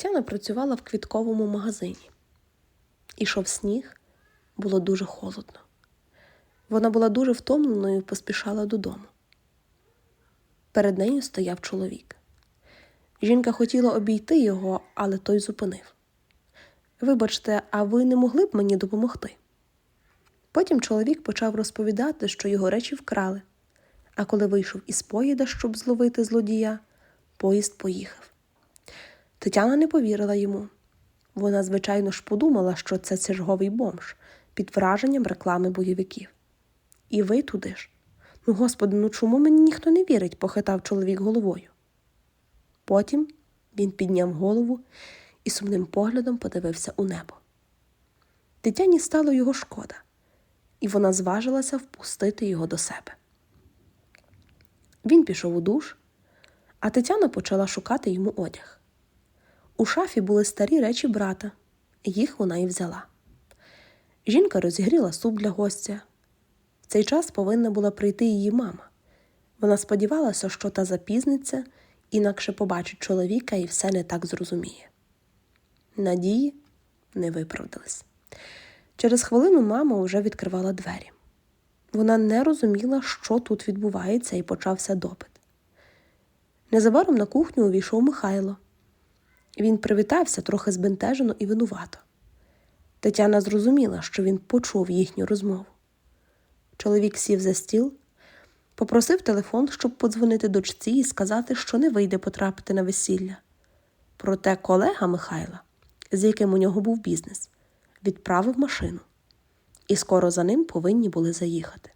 Тетяна працювала в квітковому магазині. Ішов сніг, було дуже холодно. Вона була дуже втомленою і поспішала додому. Перед нею стояв чоловік. Жінка хотіла обійти його, але той зупинив. Вибачте, а ви не могли б мені допомогти? Потім чоловік почав розповідати, що його речі вкрали, а коли вийшов із поїда, щоб зловити злодія, поїзд поїхав. Тетяна не повірила йому. Вона, звичайно ж, подумала, що це черговий бомж під враженням реклами бойовиків. І ви туди ж. Ну, господи, ну чому мені ніхто не вірить? похитав чоловік головою. Потім він підняв голову і сумним поглядом подивився у небо. Тетяні стало його шкода, і вона зважилася впустити його до себе. Він пішов у душ, а Тетяна почала шукати йому одяг. У шафі були старі речі брата, їх вона і взяла. Жінка розігріла суп для гостя. В цей час повинна була прийти її мама. Вона сподівалася, що та запізниться, інакше побачить чоловіка і все не так зрозуміє. Надії не виправдались. Через хвилину мама вже відкривала двері. Вона не розуміла, що тут відбувається, і почався допит. Незабаром на кухню увійшов Михайло. Він привітався трохи збентежено і винувато. Тетяна зрозуміла, що він почув їхню розмову. Чоловік сів за стіл, попросив телефон, щоб подзвонити дочці і сказати, що не вийде потрапити на весілля. Проте колега Михайла, з яким у нього був бізнес, відправив машину, і скоро за ним повинні були заїхати.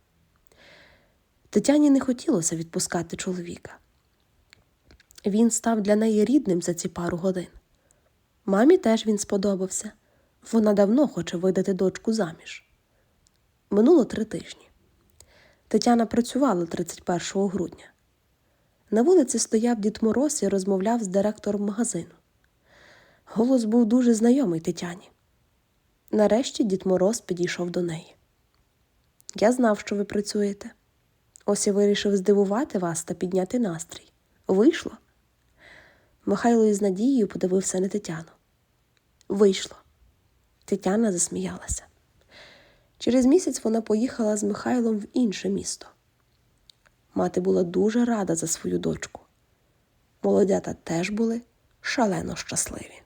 Тетяні не хотілося відпускати чоловіка. Він став для неї рідним за ці пару годин. Мамі теж він сподобався. Вона давно хоче видати дочку заміж. Минуло три тижні. Тетяна працювала 31 грудня. На вулиці стояв дід Мороз і розмовляв з директором магазину. Голос був дуже знайомий Тетяні. Нарешті дід Мороз підійшов до неї. Я знав, що ви працюєте. Ось я вирішив здивувати вас та підняти настрій. Вийшло? Михайло із надією подивився на Тетяну. Вийшло. Тетяна засміялася. Через місяць вона поїхала з Михайлом в інше місто. Мати була дуже рада за свою дочку. Молодята теж були шалено щасливі.